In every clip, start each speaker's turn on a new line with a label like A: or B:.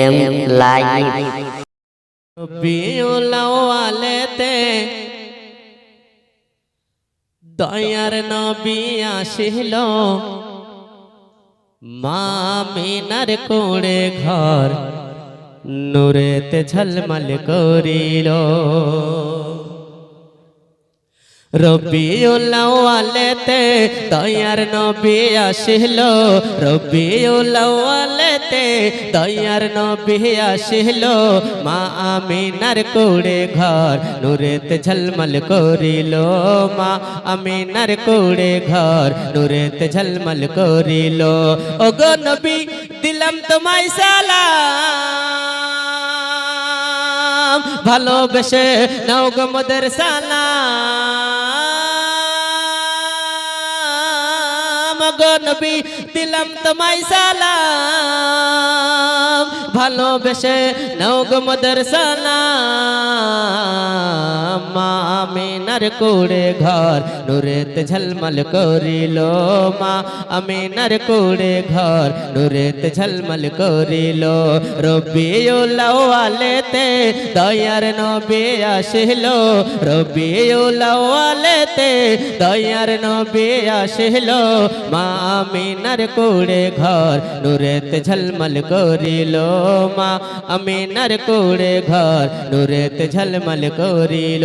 A: M
B: দয়ার নবী আসিল। মা মিনার কোড়ে ঘর নুরেতে ঝলমল করিল। রবিউলাওয়ালেতে দয়ার নবী আসিল রবিউলাওয়ালেতে দয়ার নবী আসিল। মা আমিনার কোড়ে ঘর নূরেতে ঝলমল করিল, মা আমিনার কোড়ে ঘর নূরেতে ঝলমল করিল। ও গো নবী, দিলাম তোমায় সালাম। ভালোবেসে নাও গো মোদের সালাম। গো নবী দিলাম তোমায় সালাম। ভালোবেসে নৌগ মদের সালাম। মা আমিনার কোড়ে ঘর নূরেত ঝলমল করিল মা আমিনার কোড়ে ঘর নূরেত ঝলমল করিল। রবিউলাওয়ালেতে দয়ার নবী আসিল রবিউলাওয়ালেতে দয়ার নবী আসিল, মা আমিনার কোড়ে ঘর নূরেত ঝলমল করিল মা আমিনার কোড়ে ঘর নূরেত ঝলমল করিল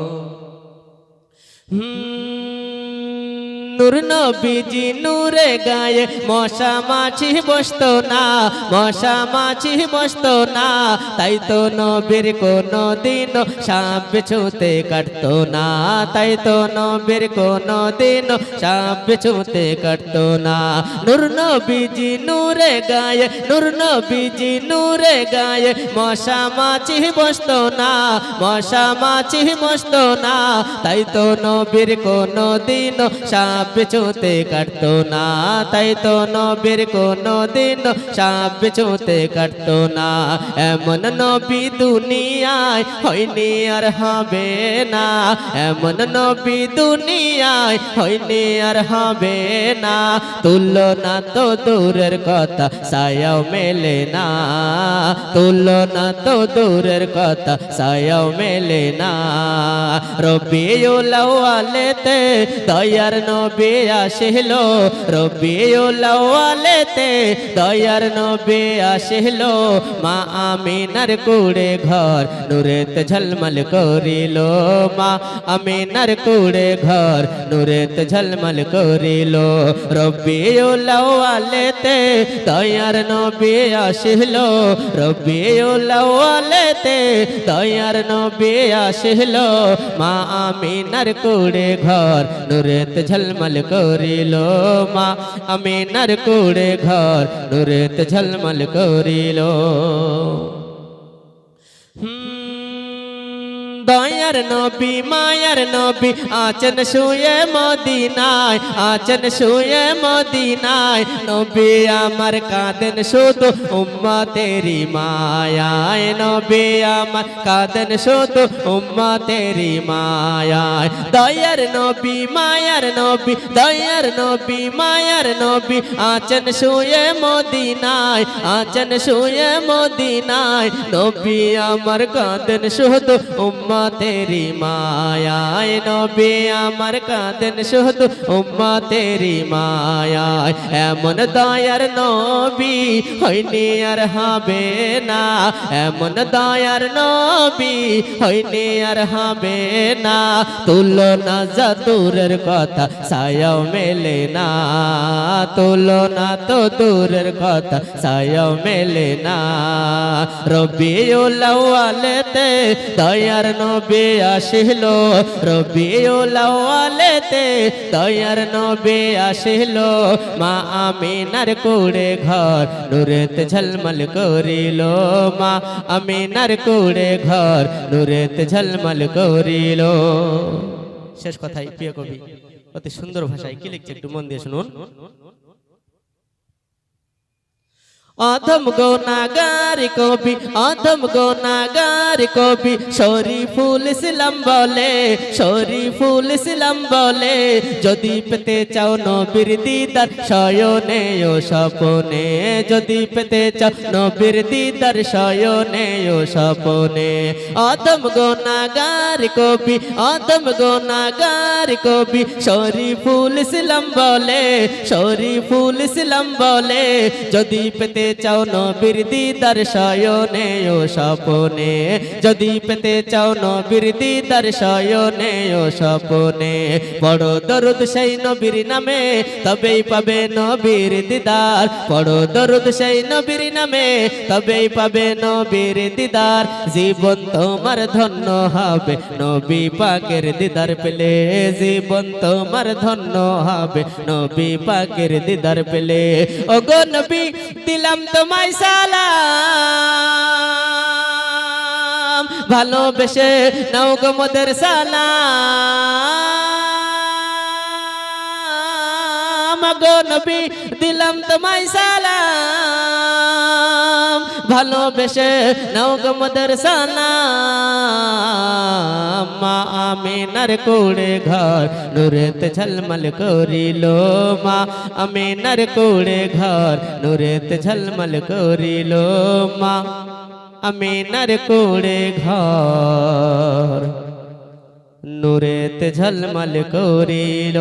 B: নূর নবীজি নূরে গায়ে, মশা মাছি বসতো না, মশা মাছি বসতো না, তাই তো নবীর কোনো দিন সাপ ছুতে কাটতো না, তাই তো নবীর কোনো দিন সাপ ছুতে কাটতো না। নূর নবীজি নূরে গায়ে, নূর নবীজি নূরে গায়ে, মশা মাছি বসতো না, মশা মাছি বসতো না, তাই তো নবীর কোনো দিন সাপ চুতে কাটতো না, তাই তো নবীর কোনো দিন সাপ চুতে কাটতো না। এমন নবী দুনিয়ায় হয়নি আর হবে না। এমন নবী দুনিয়ায় হয়নি আর হবে না। তুলনা তো দূরের কথা সায়াও মেলে না। তুলনা তো দূরের কথা সায়াও মেলে না। রবিউলাওয়ালেতে দয়ার নবী আসিল রবিউলাওয়ালেতে দয়ার নবী আসিল। মা আমিনার কুড়ে ঘর নূরেত ঝলমল করিল, মা আমিনার কুড়ে ঘর নূরেত ঝলমল করিল। রবিউলাওয়ালেতে দয়ার নবী আসিল রবিউলাওয়ালেতে দয়ার নবী আসিল, মা আমিনার কুড়ে ঘর নুরেত ঝলমল করিল মা। আমিনার কুড়ে ঘর নুরেত ঝলমল করিল। দয়ার নবী, মায়ার নবী আচন শুয়ে মদিনায় আচন শুয়ে মদিনায়। নবী আমার কাঁদেন শুধু উম্মা তেরি মায়ায়। নবী আমার কাঁদেন শুধু উম্মা তেরি মায়ায়। দয়ার নবী, মায়ার নবী, দয়ার নবী, মায়ার নবী আচন শুয়ে মদিনায় আচন শুয়ে মদিনায়। নবী আমার কাঁদেন শুধু উম্মা তেরি মায়ায় নবী আমার কাঁদেন শুধু উম্মা, তেরি মায়ায়। এমন দয়ার নবী হইনি আর হবে না। এমন দয়ার নবী হইনি আর হবে না। তুলনা যা দূরের কথা সায়াও মেলে না। তুলনা তো দূরের কথা সায়াও মেলে না। রবিউলাওয়ালেতে দয়ার নবী আসিল রবিউলাওয়ালেতে দয়ার নবী আসিল। মা আমিনার কুড়ে ঘর নূরেত ঝলমল করিল। মা আমিনার কুড়ে ঘর নূরেত ঝলমল করিল। শেষ কথাই প্রিয় কবি, অতি সুন্দর ভাষায় কি লিখছে একটু মন দিয়ে শুনুন। অধম গোনাগার কবি, অধম গোনাগার কবি, শরীফুল ইসলাম বলে, শরীফুল ইসলাম বলে, যদি পেতে চাও নবীর দিদার শয়নে ও স্বপনে, যদি পেতে চাও নবীর দিদার শয়নে ও স্বপনে, অধম গোনাগার কবি, অধম গোনাগার কবি, শরীফুল ইসলাম বলে, শরীফুল ইসলাম বলে, যদি পেতে চাও নবীর দিদার শয়নে ও স্বপনে। যদি পেতে চাও নবীর দিদার শয়নে ও স্বপনে। বড় দরুদ সেই নবীর নামে, তবেই পাবে নবীর দিদার। বড় দরুদ সেই নবীর নামে, তবেই পাবে নবীর দিদার। জীবন তোমার ধন্য হবে, নবী পাকের দিদার পেলে জীবন তোমার ধন্য হবে, নবী পাকের দিদার পেলে। ও গো নবী, দিলাম তোমায় সালাম। ভালোবেসে নাও গো মোদের সালাম। গো নবী, দিলাম তোমায় সালাম। ভালোবেসে নাও গো মোদের সালাম মা আমিনার কোড়ে ঘর, নুরেতে ঝলমল করিল। মা আমিনার কোড়ে ঘর, নুরেতে ঝলমল করিল। মা আমিনার কোড়ে ঘর, নুরেতে ঝলমল করিল।